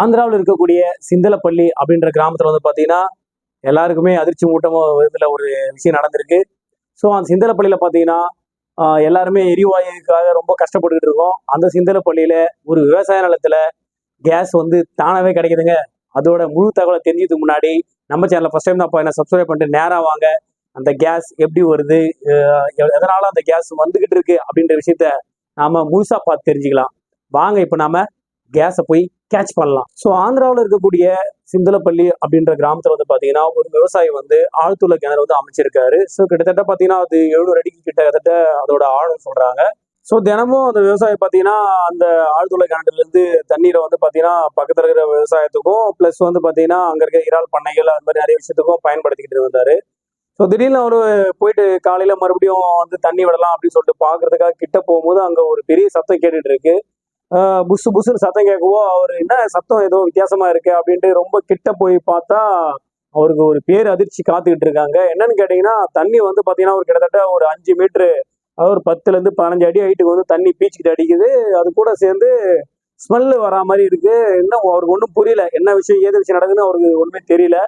ஆந்திராவில் இருக்கக்கூடிய சிந்தலப்பள்ளி அப்படின்ற கிராமத்தில் வந்து பார்த்தீங்கன்னா எல்லாருக்குமே அதிர்ச்சி ஊட்டமாக இதில் ஒரு விஷயம் நடந்திருக்கு. ஸோ அந்த சிந்தலப்பள்ளியில் பார்த்தீங்கன்னா எல்லாருமே எரிவாயுக்காக ரொம்ப கஷ்டப்பட்டுக்கிட்டு இருக்கோம். அந்த சிந்தலப்பள்ளியில் ஒரு விவசாய நிலத்தில் கேஸ் வந்து தானாகவே கிடைக்குதுங்க. அதோட முழு தகவலை தெரிஞ்சதுக்கு முன்னாடி நம்ம சேனலில் ஃபஸ்ட் டைம் தான் என்ன சப்ஸ்கிரைப் பண்ணிட்டு நேராக வாங்க. அந்த கேஸ் எப்படி வருது எதனால அந்த கேஸ் வந்துகிட்டு இருக்கு அப்படின்ற விஷயத்த நாம முழுசா பார்த்து தெரிஞ்சுக்கலாம். வாங்க இப்போ நாம கேஸை போய் கேட்ச் பண்ணலாம். ஸோ ஆந்திராவில் இருக்கக்கூடிய சிந்தலப்பள்ளி அப்படின்ற கிராமத்தில் வந்து பார்த்தீங்கன்னா ஒரு விவசாயி வந்து ஆழ்துளை கிணறு வந்து அமைச்சிருக்காரு. ஸோ கிட்டத்தட்ட பார்த்தீங்கன்னா அது எழுநூறு அடிக்கு கிட்டத்தட்ட அதோட ஆழம் சொல்கிறாங்க ஸோ தினமும் அந்த விவசாயி பார்த்தீங்கன்னா அந்த ஆழ்துளை கிணற்றுலேருந்து தண்ணீரை வந்து பார்த்தீங்கன்னா பக்கத்தில் இருக்கிற விவசாயத்துக்கும் ப்ளஸ் வந்து பார்த்தீங்கன்னா அங்கே இருக்க இறால் பண்ணைகள் அது மாதிரி நிறைய விஷயத்துக்கும் பயன்படுத்திக்கிட்டு இருந்தார் ஸோ திடீர்னு அவரு போயிட்டு காலையில் மறுபடியும் வந்து தண்ணி விடலாம் அப்படின்னு சொல்லிட்டு பார்க்கறதுக்காக கிட்ட போகும்போது அங்கே ஒரு பெரிய சத்தம் கேட்டுட்டு இருக்கு. புஷு புஷுன்னு சத்தம் கேட்கவோ அவர் என்ன சத்தம் ஏதோ வித்தியாசமா இருக்கு அப்படின்ட்டு ரொம்ப கிட்ட போய் பார்த்தா அவருக்கு ஒரு பேர் அதிர்ச்சி காத்துக்கிட்டு இருக்காங்க. என்னன்னு கேட்டீங்கன்னா தண்ணி வந்து பாத்தீங்கன்னா ஒரு கிட்டத்தட்ட ஒரு அஞ்சு மீட்ரு அதாவது ஒரு பத்துல இருந்து பதினஞ்சு அடி ஹைட்டுக்கு வந்து தண்ணி பீச்சுக்கிட்டு அடிக்குது. அது கூட சேர்ந்து ஸ்மெல்லு வரா மாதிரி இருக்கு. இன்னும் அவருக்கு ஒன்றும் புரியல. என்ன விஷயம் ஏது விஷயம் நடக்குதுன்னு அவருக்கு ஒண்ணுமே தெரியல.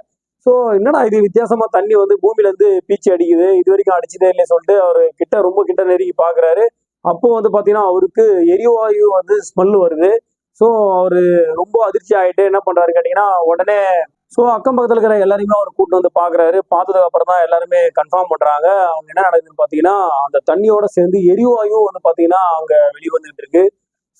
ஸோ என்னடா இது வித்தியாசமா தண்ணி வந்து பூமியில இருந்து பீச்சு அடிக்குது. இது வரைக்கும் அடிச்சதே இல்லையே சொல்லிட்டு அவர் கிட்ட ரொம்ப கிட்ட நெருங்கி பாக்குறாரு. அப்போ வந்து பாத்தீங்கன்னா அவருக்கு எரிவாயு வந்து ஸ்மெல் வருது. ஸோ அவரு ரொம்ப அதிர்ச்சி ஆயிட்டு என்ன பண்றாரு கேட்டிங்கன்னா உடனே ஸோ அக்கம் பக்கத்தில் இருக்கிற எல்லாரையுமே அவர் கூட்டு வந்து பாக்குறாரு. பார்த்ததுக்கு அப்புறம் தான் எல்லாருமே கன்ஃபார்ம் பண்றாங்க. அவங்க என்ன நடக்குதுன்னு பாத்தீங்கன்னா அந்த தண்ணியோட சேர்ந்து எரிவாயும் வந்து பார்த்தீங்கன்னா அவங்க வெளியே வந்துகிட்டு இருக்கு.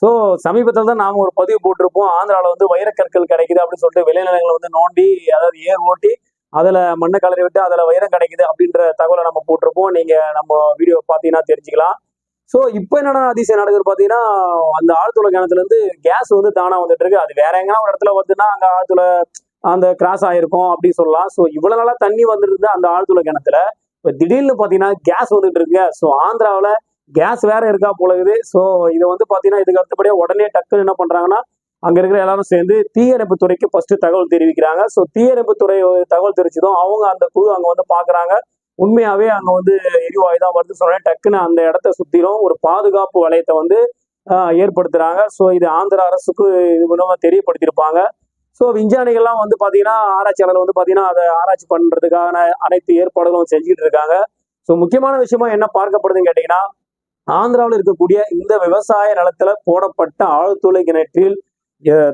ஸோ சமீபத்தில் தான் நாங்கள் ஒரு பதிவு போட்டிருப்போம். ஆந்திராவில் வந்து வைரக்கற்கள் கிடைக்குது அப்படின்னு சொல்லிட்டு விளைநிலங்களை வந்து நோண்டி அதாவது ஏர் ஓட்டி அதில் மண்ணை கலரி விட்டு அதில் வைரம் கிடைக்குது அப்படின்ற தகவலை நம்ம போட்டிருப்போம். நீங்கள் நம்ம வீடியோ பார்த்தீங்கன்னா தெரிஞ்சுக்கலாம். ஸோ இப்போ என்னடா அதிசயம் நடக்குது பார்த்தீங்கன்னா அந்த ஆழ்துளை கிணத்துலேருந்து கேஸ் வந்து தானாக வந்துட்டு இருக்கு. அது வேற எங்கன்னா ஒரு இடத்துல வருதுன்னா அங்கே ஆழ்துளை அந்த கிராஸ் ஆயிருக்கும் அப்படின்னு சொல்லலாம். ஸோ இவ்வளோ நாளாக தண்ணி வந்துட்டு அந்த ஆழ்துளை கிணத்துல இப்போ திடீர்னு பார்த்தீங்கன்னா கேஸ் வந்துட்டு இருக்குங்க ஸோ ஆந்திராவில் கேஸ் வேற இருக்கா போலகுது ஸோ இதை வந்து பார்த்தீங்கன்னா இதுக்கு அடுத்தபடியாக உடனே டக்குன்னு என்ன பண்ணுறாங்கன்னா அங்கே இருக்கிற எல்லாரும் சேர்ந்து தீயணைப்பு துறைக்கு ஃபர்ஸ்ட் தகவல் தெரிவிக்கிறாங்க. ஸோ தீயணைப்பு துறை தகவல் தெரிவிச்சதும் அவங்க அந்த குழு அங்கே வந்து பார்க்குறாங்க உண்மையாவே அங்கே வந்து எரிவாயு தான் வருது சொன்னேன் டக்குன்னு அந்த இடத்த சுற்றிலும் ஒரு பாதுகாப்பு வளையத்தை வந்து ஏற்படுத்துறாங்க. ஸோ இது ஆந்திர அரசுக்கு இது மூலமா தெரியப்படுத்தியிருப்பாங்க. ஸோ விஞ்ஞானிகள்லாம் வந்து பார்த்தீங்கன்னா ஆராய்ச்சியாளர் வந்து பார்த்தீங்கன்னா அதை ஆராய்ச்சி பண்ணுறதுக்கான அனைத்து ஏற்பாடுகளும் செஞ்சுட்டு இருக்காங்க. ஸோ முக்கியமான விஷயமா என்ன பார்க்கப்படுதுன்னு கேட்டிங்கன்னா ஆந்திராவில் இருக்கக்கூடிய இந்த விவசாய நிலத்துல போடப்பட்ட ஆழ்துளை கிணற்றில்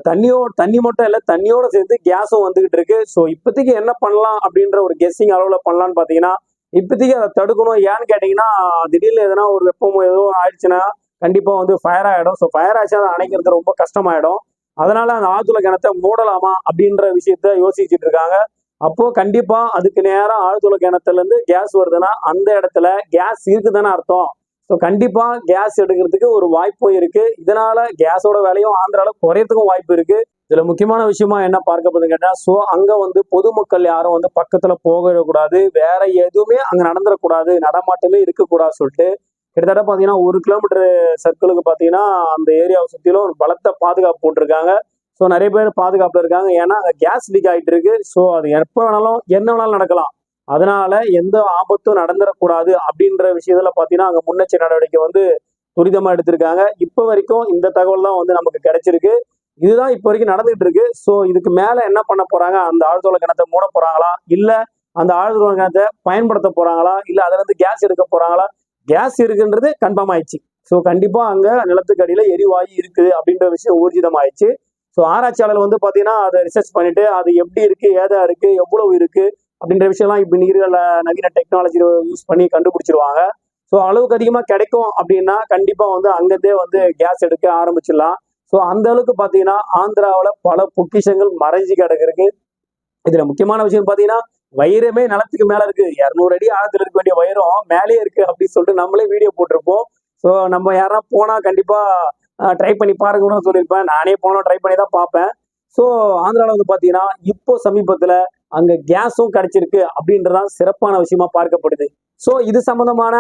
தண்ணியோ தண்ணி மட்டும் இல்லை தண்ணியோட சேர்த்து கேஸும் வந்துகிட்டு இருக்கு. ஸோ இப்போதைக்கு என்ன பண்ணலாம் அப்படின்ற ஒரு கெஸ்ஸிங் அளவில் பண்ணலாம்னு பார்த்தீங்கன்னா இப்போதைக்கு அதை தடுக்கணும். ஏன்னு கேட்டிங்கன்னா திடீர்னு எதனா ஒரு வெப்பம் ஏதோ ஆயிடுச்சுன்னா கண்டிப்பாக வந்து ஃபயர் ஆகிடும் ஸோ ஃபயர் ஆச்சு அதை அணைக்கிறது ரொம்ப கஷ்டமாயிடும். அதனால அந்த ஆழ்துளை கிணத்தை மூடலாமா அப்படின்ற விஷயத்த யோசிச்சுட்டு இருக்காங்க. அப்போ கண்டிப்பா அதுக்கு நேரம் ஆழ்துளை கிணத்துல இருந்து கேஸ் வருதுன்னா அந்த இடத்துல கேஸ் இருக்குதுன்னு அர்த்தம். ஸோ கண்டிப்பா கேஸ் எடுக்கிறதுக்கு ஒரு வாய்ப்பும் இருக்கு. இதனால கேஸோட விலையும் ஆந்திரால குறையறதுக்கும் வாய்ப்பு இருக்கு. இதுல முக்கியமான விஷயமா என்ன பார்க்கப்படுது கேட்டா ஸோ அங்க வந்து பொதுமக்கள் யாரும் வந்து பக்கத்துல போகக்கூடாது வேற எதுவுமே அங்க நடந்துடக்கூடாது நடமாட்டமே இருக்கக்கூடாது சொல்லிட்டு கிட்டத்தட்ட பாத்தீங்கன்னா ஒரு கிலோமீட்டர் சர்க்கிளுக்கு பாத்தீங்கன்னா அந்த ஏரியாவை சுத்திலும் ஒரு பலத்த பாதுகாப்பு போட்டிருக்காங்க. ஸோ நிறைய பேர் பாதுகாப்புல இருக்காங்க. ஏன்னா அங்க கேஸ் லீக் ஆயிட்டு இருக்கு. ஸோ அது எப்போ வேணாலும் என்ன வேணாலும் நடக்கலாம். அதனால எந்த ஆபத்தும் நடந்துடக்கூடாது அப்படின்ற விஷயத்துல பாத்தீங்கன்னா அங்க முன்னெச்சரிக்கை நடவடிக்கை வந்து துரிதமா எடுத்திருக்காங்க. இப்போ வரைக்கும் இந்த தகவல் தான் வந்து நமக்கு கிடைச்சிருக்கு. இதுதான் இப்போ வரைக்கும் நடந்துகிட்டு இருக்கு. ஸோ இதுக்கு மேலே என்ன பண்ண போறாங்க? அந்த ஆழ்துளை கிணத்தை மூட போறாங்களா? இல்லை அந்த ஆழ்துளை கிணத்தை பயன்படுத்த போறாங்களா? இல்லை அதுலேருந்து கேஸ் எடுக்க போறாங்களா? கேஸ் இருக்குன்றது கன்ஃபார்ம் ஆயிடுச்சு. ஸோ கண்டிப்பாக அங்கே நிலத்துக்கடியில் எரிவாயு இருக்குது அப்படின்ற விஷயம் ஊர்ஜிதம் ஆயிடுச்சு ஸோ ஆராய்ச்சியாளர் வந்து பார்த்தீங்கன்னா அதை ரிசர்ச் பண்ணிட்டு அது எப்படி இருக்கு ஏதா இருக்கு எவ்வளவு இருக்கு அப்படின்ற விஷயம்லாம் இப்போ இருக்கிற நவீன டெக்னாலஜி யூஸ் பண்ணி கண்டுபிடிச்சிருவாங்க. ஸோ அளவுக்கு அதிகமாக கிடைக்கும் அப்படின்னா கண்டிப்பாக வந்து அங்கேருந்தே வந்து கேஸ் எடுக்க ஆரம்பிச்சிடலாம். ஸோ அந்த அளவுக்கு பார்த்தீங்கன்னா ஆந்திராவில் பல பொக்கிஷங்கள் மறைஞ்சு கிடக்கு இதுல முக்கியமான விஷயம் பார்த்தீங்கன்னா வைரமே நிலத்துக்கு மேல இருக்கு. இரநூறு அடி ஆழத்துல இருக்க வேண்டிய வைரம் மேலேயே இருக்கு அப்படின்னு சொல்லிட்டு நம்மளே வீடியோ போட்டிருப்போம். ஸோ நம்ம யாரா போனா கண்டிப்பா ட்ரை பண்ணி பாருங்கன்னு சொல்லியிருப்பேன். நானே போனோம் ட்ரை பண்ணி தான் பார்ப்பேன். ஸோ ஆந்திராவில் வந்து பார்த்தீங்கன்னா இப்போ சமீபத்தில் அங்க கேஸும் கிடைச்சிருக்கு அப்படின்றதான் சிறப்பான விஷயமா பார்க்கப்படுது. ஸோ இது சம்பந்தமான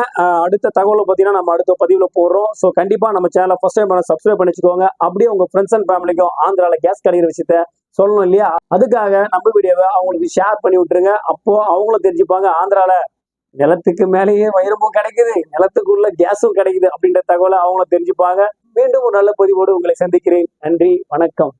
அடுத்த தகவலை பார்த்தீங்கன்னா நம்ம அடுத்த பதிவில் போடுறோம். ஸோ கண்டிப்பாக நம்ம சேனலை ஃபர்ஸ்ட் டைம் பண்ண சப்ஸ்கிரைப் பண்ணி வச்சுக்கோங்க அப்படியே உங்கள் ஃப்ரெண்ட்ஸ் அண்ட் ஃபேமிலிக்கும் ஆந்திராவில் கேஸ் கிடைக்கிற விஷயத்த சொல்லணும் இல்லையா? அதுக்காக நம்ம வீடியோவை அவங்களுக்கு ஷேர் பண்ணி விட்டுருங்க. அப்போ அவங்களும் தெரிஞ்சுப்பாங்க ஆந்திரால நிலத்துக்கு மேலேயே வைரமும் கிடைக்குது நிலத்துக்குள்ள கேஸும் கிடைக்குது அப்படின்ற தகவலை அவங்களும் தெரிஞ்சுப்பாங்க. மீண்டும் ஒரு நல்ல பதிவோடு உங்களை சந்திக்கிறேன். நன்றி வணக்கம்.